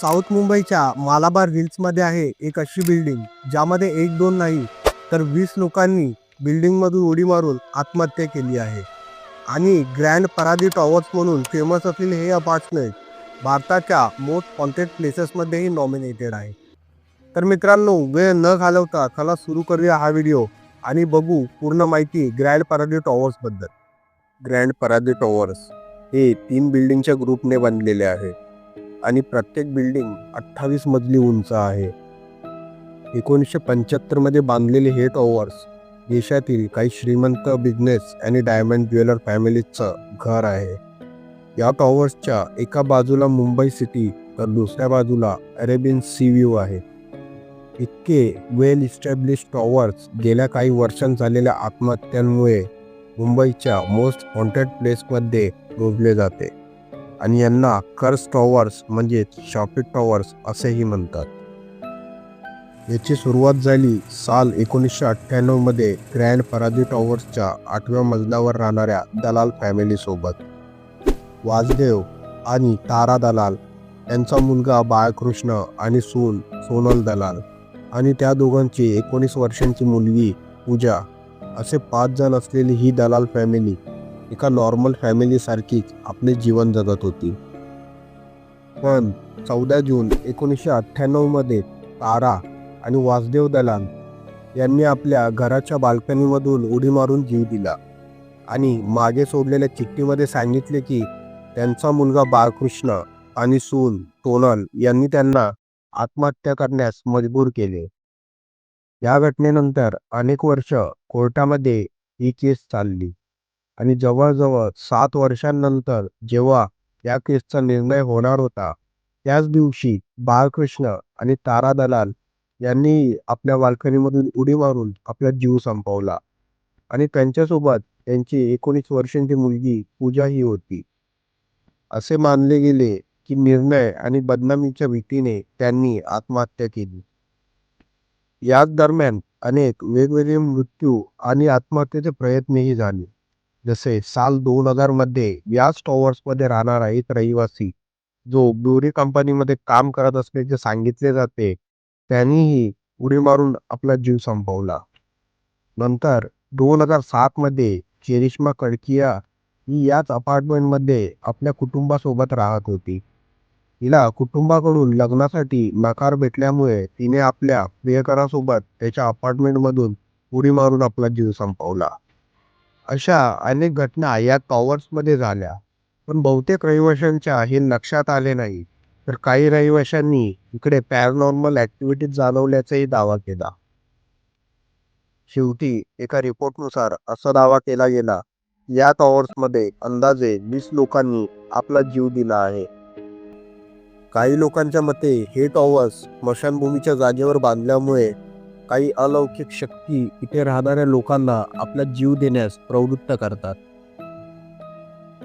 South मुंबईच्या मालाबार हिल्समध्ये आहे एक अशी बिल्डिंग ज्यामध्ये एक दोन नाही तर वीस लोकांनी बिल्डिंगमधून उडी मारून आत्महत्या केली आहे. आणि ग्रँड परादी टॉवर्स म्हणून फेमस असलेले हे अपार्टमेंट भारताच्या मोस्ट कॉन्टेड प्लेसेसमध्येही नॉमिनेटेड आहे. तर मित्रांनो वेळ न घालवता चला सुरू करूया हा व्हिडिओ आणि बघू पूर्ण माहिती ग्रँड परादी टॉवर्सबद्दल. ग्रँड परादी टॉवर्स हे तीन बिल्डिंगच्या ग्रुपने बनलेले आहे आणि प्रत्येक बिल्डिंग अठ्ठावीस मजली उंच आहे. एकोणीसशे पंच्याहत्तरमध्ये बांधलेले हे टॉवर्स देशातील काही श्रीमंत बिझनेस आणि डायमंड ज्वेलर फॅमिलीचं घर आहे. या टॉवर्सच्या एका बाजूला मुंबई सिटी तर दुसऱ्या बाजूला अरेबियन सी व्ह्यू आहे. इतके वेल इस्टॅब्लिश टॉवर्स गेल्या काही वर्षांत झालेल्या आत्महत्यांमुळे मुंबईच्या मोस्ट हॉन्टेड प्लेसमध्ये मोजले जाते. आणि यांना कर्स टॉवर्स म्हणजेच शॉपिक टॉवर्स असेही म्हणतात. याची सुरुवात झाली साल एकोणीसशे अठ्ठ्याण्णवमध्ये ग्रँड परादी टॉवर्सच्या आठव्या मजल्यावर राहणाऱ्या दलाल फॅमिलीसोबत वाजदेव आणि तारा दलाल यांचा मुलगा बाळकृष्ण आणि सून सोनल दलाल आणि त्या दोघांची एकोणीस वर्षांची मुलगी पूजा असे पाच जण असलेली ही दलाल फॅमिली एका नॉर्मल फॅमिलीसारखीच आपले जीवन जगत होती. पण चौदा जून एकोणीसशे अठ्ठ्याण्णवमध्ये तारा आणि वासदेव दलाल यांनी आपल्या घराच्या बाल्कनीमधून उडी मारून जीव दिला आणि मागे सोडलेल्या चिठ्ठीमध्ये सांगितले की त्यांचा मुलगा बाळकृष्ण आणि सून टोनल यांनी त्यांना आत्महत्या करण्यास मजबूर केले. या घटनेनंतर अनेक वर्ष कोर्टामध्ये ही केस चालली. आणि जवळजवळ सात वर्षांनंतर जेव्हा या केसचा निर्णय होणार होता त्याच दिवशी बाळकृष्ण आणि तारा दलाल यांनी आपल्या बाल्कनीमधून उडी मारून आपला जीव संपवला. आणि त्यांच्यासोबत त्यांची एकोणीस वर्षांची मुलगी पूजा ही होती. असे मानले गेले की निर्णय आणि बदनामीच्या भीतीने त्यांनी आत्महत्या केली. याच दरम्यान अनेक वेगवेगळे मृत्यू आणि आत्महत्येचे प्रयत्नही झाले. जसे साल दोन हजारमध्ये याच टॉवर्समध्ये राहणारा एक रहिवासी. जो ब्युरी कंपनीमध्ये काम करत असल्याचे सांगितले जाते त्यांनीही उडी मारून आपला जीव संपवला. नंतर दोन हजार सात मध्ये चेरिश्मा कडकिया ही याच अपार्टमेंटमध्ये आपल्या कुटुंबासोबत राहत होती. तिला कुटुंबाकडून लग्नासाठी नकार भेटल्यामुळे तिने आपल्या प्रियकरासोबत त्याच्या अपार्टमेंटमधून उडी मारून आपला जीव संपवला. अशा अनेक घटना या टॉवर्समध्ये झाल्या. पण बहुतेक रहिवाशांच्या हे लक्षात आले नाही. तर काही रहिवाशांनी इकडे पॅरानॉर्मल ॲक्टिव्हिटीज जाणवल्याचाही दावा केला. शेवटी एका रिपोर्टनुसार असा दावा केला गेला या टॉवर्समध्ये अंदाजे वीस लोकांनी आपला जीव दिला आहे. काही लोकांच्या मते हे टॉवर्स स्मशानभूमीच्या जागेवर बांधल्यामुळे काही अलौकिक शक्ती इथे राहणाऱ्या लोकांना आपला जीव देण्यास प्रवृत्त करतात.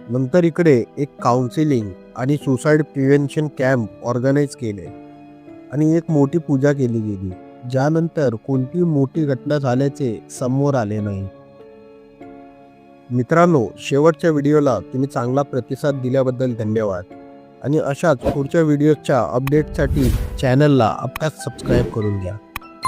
नंतर इकडे एक काउन्सिलिंग आणि सुसाईड प्रिव्हेन्शन कॅम्प ऑर्गनाईज केले. आणि एक मोठी पूजा केली गेली. ज्यानंतर कोणती मोठी घटना झाल्याचे समोर आले नाही. मित्रांनो शेवटच्या व्हिडिओला तुम्ही चांगला प्रतिसाद दिल्याबद्दल धन्यवाद. आणि अशाच पुढच्या व्हिडिओच्या अपडेटसाठी चॅनलला अपघात सबस्क्राईब करून घ्या.